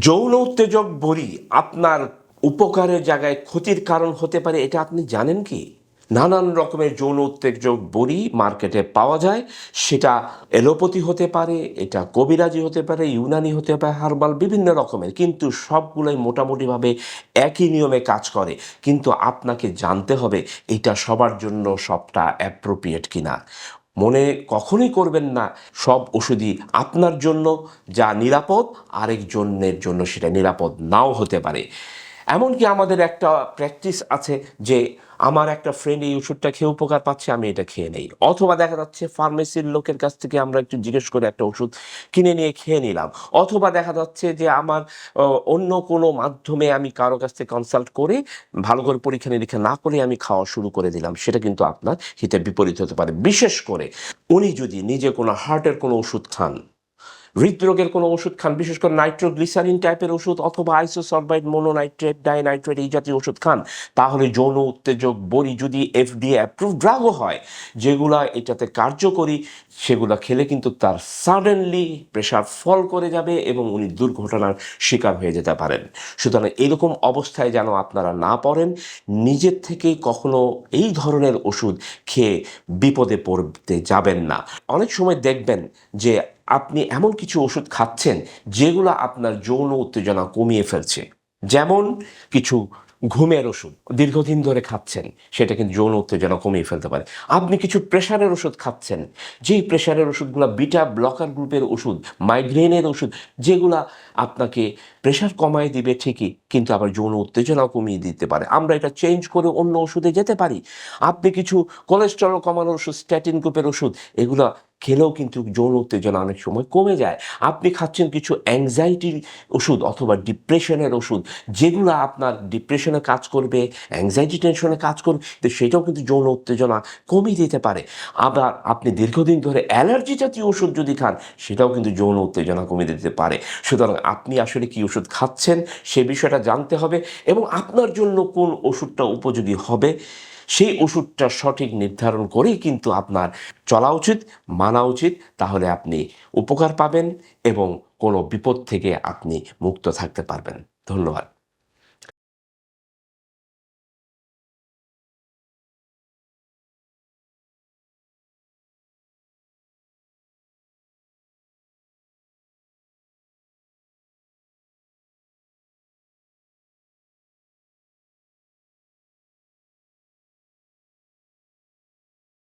যৌন উত্তেজক বড়ি আপনার উপকারের জায়গায় ক্ষতির কারণ হতে পারে, এটা আপনি জানেন কি? নানান রকমের যৌন উত্তেজক বড়ি মার্কেটে পাওয়া যায়। সেটা এলোপতি হতে পারে, এটা কবিরাজি হতে পারে, ইউনানি হতে পারে, হার্বাল, বিভিন্ন রকমের। কিন্তু সবগুলোই মোটামুটিভাবে একই নিয়মে কাজ করে। কিন্তু আপনাকে জানতে হবে, এটা সবার জন্য সবটা অ্যাপ্রোপ্রিয়েট কিনা। মনে কখনোই করবেন না। সব ওষুধই আপনার জন্য, যা নিরাপদ আরেকজনের জন্য সেটা নিরাপদ নাও হতে পারে। এমনকি আমাদের একটা প্র্যাকটিস আছে যে আমার একটা ফ্রেন্ড এই ওষুধটা খেয়ে উপকার পাচ্ছে, আমি এটা খেয়ে নেই। অথবা দেখা যাচ্ছে ফার্মেসির লোকের কাছ থেকে আমরা একটু জিজ্ঞেস করে একটা ওষুধ কিনে নিয়ে খেয়ে নিলাম। অথবা দেখা যাচ্ছে যে আমার অন্য কোনো মাধ্যমে আমি কারও কাছ থেকে কনসাল্ট করে ভালো করে পরীক্ষা নিরীক্ষা না করে আমি খাওয়া শুরু করে দিলাম, সেটা কিন্তু আপনার হিতে বিপরীত হতে পারে। বিশেষ করে উনি যদি নিজে কোনো হার্টের কোনো ওষুধ খান হৃদরোগের কোনো ওষুধ খান, বিশেষ করে নাইট্রোগ্লিসারিন টাইপের ওষুধ অথবা আইসোসলবাইড মোনোনাইট্রেট ডাইনাইট্রেট এই জাতীয় ওষুধ খান, তাহলে যৌন উত্তেজক, বড়ি যদি এফডিএ অ্যাপ্রুভ ড্রাগও হয়, যেগুলা এটাতে কার্যকরী, সেগুলা খেলে কিন্তু তার সাডেনলি প্রেশার ফল করে যাবে এবং উনি দুর্ঘটনার শিকার হয়ে যেতে পারেন। সুতরাং এরকম অবস্থায় যেন আপনারা না পড়েন, নিজের থেকে কখনো এই ধরনের ওষুধ খেয়ে বিপদে পড়তে যাবেন না। অনেক সময় দেখবেন যে আপনি এমন কিছু ওষুধ খাচ্ছেন যেগুলো আপনার যৌন উত্তেজনা কমিয়ে ফেলছে। যেমন কিছু ঘুমের ওষুধ দীর্ঘদিন ধরে খাচ্ছেন, সেটা কিন্তু যৌন উত্তেজনা কমিয়ে ফেলতে পারে। আপনি কিছু প্রেশারের ওষুধ খাচ্ছেন, যেই প্রেশারের ওষুধগুলো বিটা ব্লকার গ্রুপের ওষুধ, মাইগ্রেনের ওষুধ, যেগুলা আপনাকে প্রেশার কমায় দিবে ঠিকই, কিন্তু আবার যৌন উত্তেজনাও কমিয়ে দিতে পারে। আমরা এটা চেঞ্জ করে অন্য ওষুধে যেতে পারি। আপনি কিছু কোলেস্টেরল কমানোর ওষুধ স্ট্যাটিন গ্রুপের ওষুধ, এগুলো খেলেও কিন্তু যৌন উত্তেজনা অনেক সময় কমে যায়। আপনি খাচ্ছেন কিছু অ্যাংজাইটির ওষুধ অথবা ডিপ্রেশনের ওষুধ, যেগুলো আপনার ডিপ্রেশনে কাজ করবে অ্যাংজাইটি টেনশনে কাজ করবে, তো সেটাও কিন্তু যৌন উত্তেজনা কমিয়ে দিতে পারে। আবার আপনি দীর্ঘদিন ধরে অ্যালার্জি জাতীয় ওষুধ যদি খান, সেটাও কিন্তু যৌন উত্তেজনা কমিয়ে দিতে পারে। সুতরাং আপনি আসলে কি ওষুধ খাচ্ছেন সে বিষয়টা জানতে হবে এবং আপনার জন্য কোন ওষুধটা উপযোগী হবে সেই ওষুধটা সঠিক নির্ধারণ করেই কিন্তু আপনার চলা উচিত, মানা উচিত। তাহলে আপনি উপকার পাবেন এবং কোনো বিপদ থেকে আপনি মুক্ত থাকতে পারবেন। ধন্যবাদ।